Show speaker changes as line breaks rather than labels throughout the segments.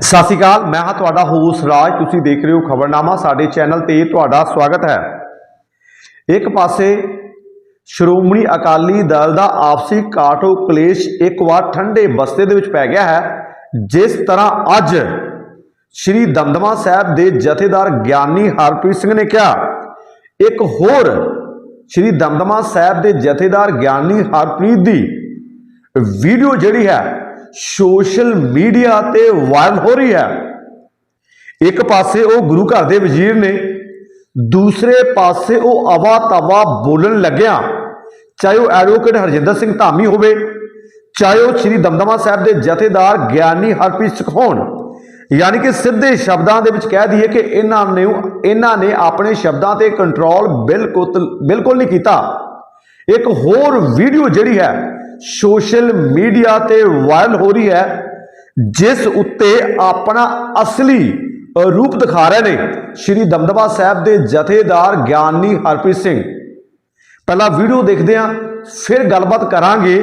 ਸਤਿ ਸ਼੍ਰੀ ਅਕਾਲ, ਮੈਂ ਹਾਂ ਤੁਹਾਡਾ ਹੋਸ ਰਾਜ, ਤੁਸੀਂ ਦੇਖ ਰਹੇ ਹੋ ਖਬਰਨਾਮਾ, ਸਾਡੇ ਚੈਨਲ ਤੇ ਤੁਹਾਡਾ ਸਵਾਗਤ ਹੈ। ਇੱਕ ਪਾਸੇ ਸ਼੍ਰੋਮਣੀ ਅਕਾਲੀ ਦਲ ਦਾ ਆਪਸੀ ਕਾਟੋ ਕਲੇਸ਼ ਇੱਕ ਵਾਰ ਠੰਡੇ ਬਸਤੇ ਦੇ ਵਿੱਚ ਪੈ ਗਿਆ ਹੈ, ਜਿਸ ਤਰ੍ਹਾਂ ਅੱਜ ਸ਼੍ਰੀ ਦਮਦਮਾ ਸਾਹਿਬ ਦੇ ਜਥੇਦਾਰ ਗਿਆਨੀ ਹਰਪ੍ਰੀਤ ਸਿੰਘ ਨੇ ਕਿਹਾ। ਇੱਕ ਹੋਰ ਸ਼੍ਰੀ ਦਮਦਮਾ ਸਾਹਿਬ ਦੇ ਜਥੇਦਾਰ ਗਿਆਨੀ ਹਰਪ੍ਰੀਤ ਦੀ ਵੀਡੀਓ ਜਿਹੜੀ ਹੈ ਸੋਸ਼ਲ ਮੀਡੀਆ ਤੇ ਵਾਇਰਲ ਹੋ ਰਹੀ ਹੈ। ਇੱਕ ਪਾਸੇ ਉਹ ਗੁਰੂ ਘਰ ਦੇ ਵਜ਼ੀਰ ਨੇ, ਦੂਸਰੇ ਪਾਸੇ ਉਹ ਅਵਾ ਤਵਾ ਬੋਲਣ ਲੱਗਿਆ, ਚਾਹੇ ਉਹ ਐਡਵੋਕੇਟ ਹਰਜਿੰਦਰ ਸਿੰਘ ਧਾਮੀ ਹੋਵੇ, ਚਾਹੇ ਉਹ ਸ੍ਰੀ ਦਮਦਮਾ ਸਾਹਿਬ ਦੇ ਜਥੇਦਾਰ ਗਿਆਨੀ ਹਰਪ੍ਰੀਤ ਸਿੰਘ ਯਾਨੀ ਕਿ ਸਿੱਧੇ ਸ਼ਬਦਾਂ ਦੇ ਵਿੱਚ ਕਹਿ ਦਈਏ ਕਿ ਇਹਨਾਂ ਨੇ ਇਹਨਾਂ ਨੇ ਆਪਣੇ ਸ਼ਬਦਾਂ ਤੇ ਕੰਟਰੋਲ ਬਿਲਕੁਲ ਬਿਲਕੁਲ ਨਹੀਂ ਕੀਤਾ। ਇੱਕ ਹੋਰ ਵੀਡੀਓ ਜਿਹੜੀ ਹੈ ਸੋਸ਼ਲ ਮੀਡੀਆ ਤੇ ਵਾਇਰਲ ਹੋ ਰਹੀ ਹੈ, ਜਿਸ ਉੱਤੇ ਆਪਣਾ ਅਸਲੀ ਰੂਪ ਦਿਖਾ ਰਹੇ ਨੇ ਸ਼੍ਰੀ ਦਮਦਮਾ ਸਾਹਿਬ ਦੇ ਜਥੇਦਾਰ ਗਿਆਨੀ ਹਰਪ੍ਰੀਤ ਸਿੰਘ। ਪਹਿਲਾਂ ਵੀਡੀਓ ਦੇਖਦੇ ਹਾਂ, ਫਿਰ ਗੱਲਬਾਤ ਕਰਾਂਗੇ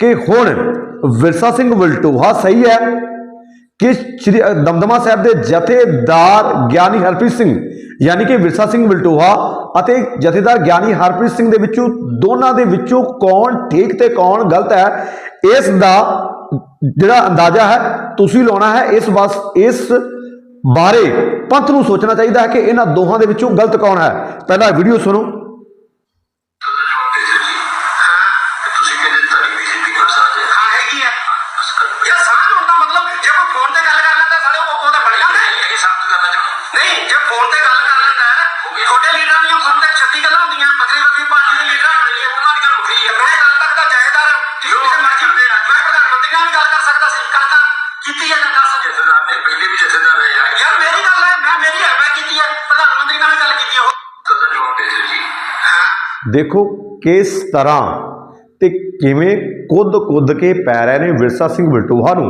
ਕਿ ਹੁਣ ਵਿਰਸਾ ਸਿੰਘ ਵਲਟੋਹਾ ਸਹੀ ਹੈ ਕਿ ਸ਼੍ਰੀ ਦਮਦਮਾ ਸਾਹਿਬ ਦੇ ਜਥੇਦਾਰ ਗਿਆਨੀ ਹਰਪ੍ਰੀਤ ਸਿੰਘ, ਯਾਨੀ ਕਿ ਵਿਰਸਾ ਸਿੰਘ ਵਲਟੋਹਾ ਅਤੇ ਜਥੇਦਾਰ ਗਿਆਨੀ ਹਰਪ੍ਰੀਤ ਸਿੰਘ ਦੇ ਵਿੱਚੋਂ, ਦੋਨਾਂ ਦੇ ਵਿੱਚੋਂ ਕੌਣ ਠੀਕ ਤੇ ਕੌਣ ਗਲਤ ਹੈ, ਇਸ ਦਾ ਜਿਹੜਾ ਅੰਦਾਜ਼ਾ ਹੈ, ਤੁਸੀਂ ਲਾਉਣਾ ਹੈ, ਇਸ ਬਸ ਇਸ ਬਾਰੇ ਪੰਥ ਨੂੰ ਸੋਚਣਾ ਚਾਹੀਦਾ ਹੈ ਕਿ ਇਹਨਾਂ ਦੋਹਾਂ ਦੇ ਵਿੱਚੋਂ ਗਲਤ ਕੌਣ ਹੈ। ਪਹਿਲਾਂ ਵੀਡੀਓ ਸੁਣੋ।
ਨਹੀਂ ਜੇ ਫੋਨ ਤੇ ਗੱਲ ਕਰ ਲੈਂਦਾ ਹੈ, ਛੋਟੇ ਲੀਡਰਾਂ ਦੀਆਂ ਫੋਨ ਤੇ 36 ਗੱਲਾਂ ਹੁੰਦੀਆਂ ਵੱਖਰੀ ਵੱਖਰੀ ਪਾਰਟੀ ਦੇ ਲੀਡਰ ਹੁੰਦੇ ਨੇ ਉਹਨਾਂ ਦੀ ਗੱਲ ਵੱਖਰੀ ਹੈ ਮੈਂ ਕੱਲ ਤੱਕ ਦਾ ਜਥੇਦਾਰ ਕਿਸੇ ਮਰਜ਼ੀ ਹੁੰਦੇ ਆ ਮੈਂ ਪ੍ਰਧਾਨ ਮੰਤਰੀ ਨਾਲ ਵੀ ਗੱਲ ਕਰ ਸਕਦਾ ਸੀ ਕੱਲ ਤਾਂ ਕੀਤੀ ਹੈ ਨਾ ਦੱਸ
ਜਥੇਦਾਰ ਨੇ ਪਹਿਲੇ ਵੀ ਜਥੇਦਾਰ ਰਹੇ ਆ
ਯਾਰ ਮੇਰੀ ਗੱਲ ਹੈ ਮੈਂ ਮੇਰੀ ਹੈ ਮੈਂ ਕੀਤੀ ਹੈ ਪ੍ਰਧਾਨ ਮੰਤਰੀ ਨਾਲ ਵੀ ਗੱਲ ਕੀਤੀ ਹੈ।
ਦੇਖੋ ਕਿਸ ਤਰ੍ਹਾਂ ਤੇ ਕਿਵੇਂ ਕੁੱਦ ਕੁੱਦ ਕੇ ਪੈ ਰਹੇ ਨੇ ਵਿਰਸਾ ਸਿੰਘ ਵਲਟੋਹਾ ਨੂੰ?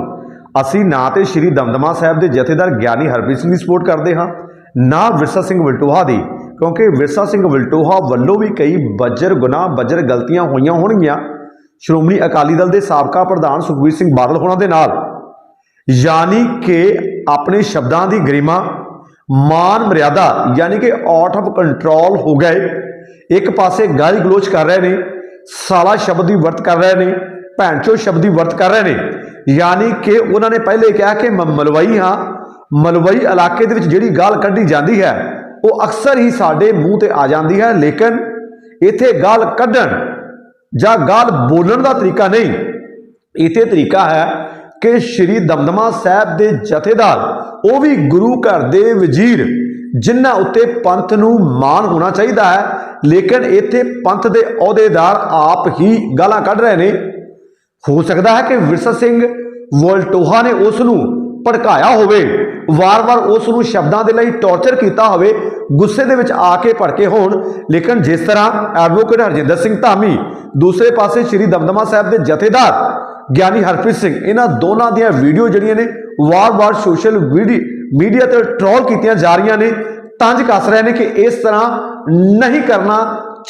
ਅਸੀਂ ਨਾ ਤੇ ਸ਼੍ਰੀ ਦਮਦਮਾ ਸਾਹਿਬ ਦੇ ਜਥੇਦਾਰ ਗਿਆਨੀ ਹਰਪ੍ਰੀਤ ਸਿੰਘ ਦੀ ਸਪੋਰਟ ਕਰਦੇ ਹਾਂ, ਨਾ ਵਿਰਸਾ ਸਿੰਘ ਵਲਟੋਹਾ ਦੀ, ਕਿਉਂਕਿ ਵਿਰਸਾ ਸਿੰਘ ਵਲਟੋਹਾ ਵੱਲੋਂ ਵੀ ਕਈ ਬੱਜਰ ਗੁਨਾਹ, ਬੱਜਰ ਗਲਤੀਆਂ ਹੋਈਆਂ ਹੋਣਗੀਆਂ। ਸ਼੍ਰੋਮਣੀ ਅਕਾਲੀ ਦਲ ਦੇ ਸਾਬਕਾ ਪ੍ਰਧਾਨ ਸੁਖਬੀਰ ਸਿੰਘ ਬਾਦਲ ਹੋਣਾ ਦੇ ਨਾਲ। ਯਾਨੀ ਕਿ ਆਪਣੇ ਸ਼ਬਦਾਂ ਦੀ ਗਰਿਮਾ, ਮਾਨ ਮਰਿਆਦਾ, ਯਾਨੀ ਕਿ ਆਊਟ ਆਫ ਕੰਟਰੋਲ ਹੋ ਗਏ। ਇੱਕ ਪਾਸੇ ਗਾਲੀ ਗਲੋਚ ਕਰ ਰਹੇ ਨੇ, ਸਾਲਾ ਸ਼ਬਦ ਦੀ ਵਰਤ ਕਰ ਰਹੇ ਨੇ ਭੈਣਚੋ ਸ਼ਬਦ ਦੀ ਵਰਤ ਕਰ ਰਹੇ ਨੇ। ਯਾਨੀ ਕਿ ਉਹਨਾਂ ਨੇ ਪਹਿਲੇ ਕਿਹਾ ਕਿ ਮੈਂ ਮਲਵਈ ਹਾਂ, ਮਲਵਈ ਇਲਾਕੇ ਦੇ ਵਿੱਚ ਜਿਹੜੀ ਗਾਲ ਕੱਢੀ ਜਾਂਦੀ ਹੈ, ਉਹ ਅਕਸਰ ਹੀ ਸਾਡੇ ਮੂੰਹ ਤੇ ਆ ਜਾਂਦੀ ਹੈ, ਲੇਕਿਨ ਇੱਥੇ ਗਾਲ ਕੱਢਣ ਜਾਂ ਗਾਲ ਬੋਲਣ ਦਾ ਤਰੀਕਾ ਨਹੀਂ। ਇਥੇ ਤਰੀਕਾ ਹੈ ਕਿ ਸ਼੍ਰੀ ਦਮਦਮਾ ਸਾਹਿਬ ਦੇ ਜਥੇਦਾਰ, ਉਹ ਵੀ ਗੁਰੂ ਘਰ ਦੇ ਵਜ਼ੀਰ, ਜਿਨ੍ਹਾਂ ਉੱਤੇ ਪੰਥ ਨੂੰ ਮਾਣ ਹੋਣਾ ਚਾਹੀਦਾ ਹੈ, ਲੇਕਿਨ ਇੱਥੇ ਪੰਥ ਦੇ ਅਹੁਦੇਦਾਰ ਆਪ ਹੀ ਗਾਲਾਂ ਕੱਢ ਰਹੇ ਨੇ। ਹੋ ਸਕਦਾ ਹੈ ਕਿ ਵਿਰਸਾ ਸਿੰਘ ਵੋਲਟੋਹਾ ਨੇ ਉਸ ਨੂੰ ਭੜਕਾਇਆ ਹੋਵੇ, ਵਾਰ-ਵਾਰ ਉਸ ਨੂੰ ਸ਼ਬਦਾਂ ਦੇ ਲਈ ਟੌਰਚਰ ਕੀਤਾ ਹੋਵੇ, ਗੁੱਸੇ ਦੇ ਵਿੱਚ ਆ ਕੇ ਭੜਕੇ ਹੋਣ। ਲੇਕਿਨ ਜਿਸ ਤਰ੍ਹਾਂ ਐਡਵੋਕੇਟ ਹਰਜਿੰਦਰ ਸਿੰਘ ਧਾਮੀ ਦੂਸਰੇ ਪਾਸੇ ਸ਼੍ਰੀ ਦਮਦਮਾ ਸਾਹਿਬ ਦੇ ਜਥੇਦਾਰ ਗਿਆਨੀ ਹਰਪ੍ਰੀਤ ਸਿੰਘ, ਇਹਨਾਂ ਦੋਨਾਂ ਦੀਆਂ ਵੀਡੀਓ ਜਿਹੜੀਆਂ ਨੇ, ਵਾਰ-ਵਾਰ ਸੋਸ਼ਲ ਮੀਡੀਆ ਤੇ ਟ੍ਰੋਲ ਕੀਤੀਆਂ ਜਾ ਰਹੀਆਂ ਨੇ ਤੰਜ ਕੱਸ ਰਹੇ ਨੇ ਕਿ ਇਸ ਤਰ੍ਹਾਂ ਨਹੀਂ ਕਰਨਾ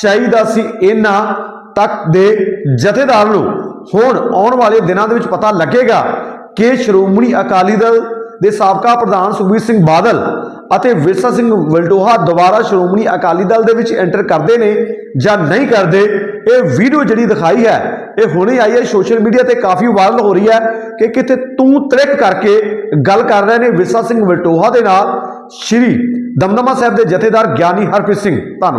ਚਾਹੀਦਾ ਸੀ। ਇਹਨਾਂ ਤੱਕ ਦੇ ਜਥੇਦਾਰ ਨੂੰ ਹੁਣ ਆਉਣ ਵਾਲੇ ਦਿਨਾਂ ਦੇ ਵਿੱਚ ਪਤਾ ਲੱਗੇਗਾ ਕਿ ਸ਼੍ਰੋਮਣੀ ਅਕਾਲੀ ਦਲ ਦੇ ਸਾਬਕਾ ਪ੍ਰਧਾਨ ਸੁਖਬੀਰ ਸਿੰਘ ਬਾਦਲ ਅਤੇ ਵਿਰਸਾ ਸਿੰਘ ਵਲਟੋਹਾ ਦੁਬਾਰਾ ਸ਼੍ਰੋਮਣੀ ਅਕਾਲੀ ਦਲ ਦੇ ਵਿੱਚ ਐਂਟਰ ਕਰਦੇ ਨੇ ਜਾਂ ਨਹੀਂ ਕਰਦੇ, ਇਹ ਵੀਡੀਓ ਜਿਹੜੀ ਦਿਖਾਈ ਹੈ, ਇਹ ਹੁਣੇ ਆਈ ਹੈ ਸੋਸ਼ਲ ਮੀਡੀਆ ਤੇ ਕਾਫੀ ਵਾਇਰਲ ਹੋ ਰਹੀ ਹੈ ਕਿ ਕਿਤੇ ਤੂੰ ਤ੍ਰਿਕ ਕਰਕੇ ਗੱਲ ਕਰ ਰਹੇ ਨੇ ਵਿਰਸਾ ਸਿੰਘ ਵਲਟੋਹਾ ਦੇ ਨਾਲ ਸ਼੍ਰੀ ਦਮਦਮਾ ਸਾਹਿਬ ਦੇ ਜਥੇਦਾਰ ਗਿਆਨੀ ਹਰਪ੍ਰੀਤ ਸਿੰਘ। ਧੰਨਵਾਦ।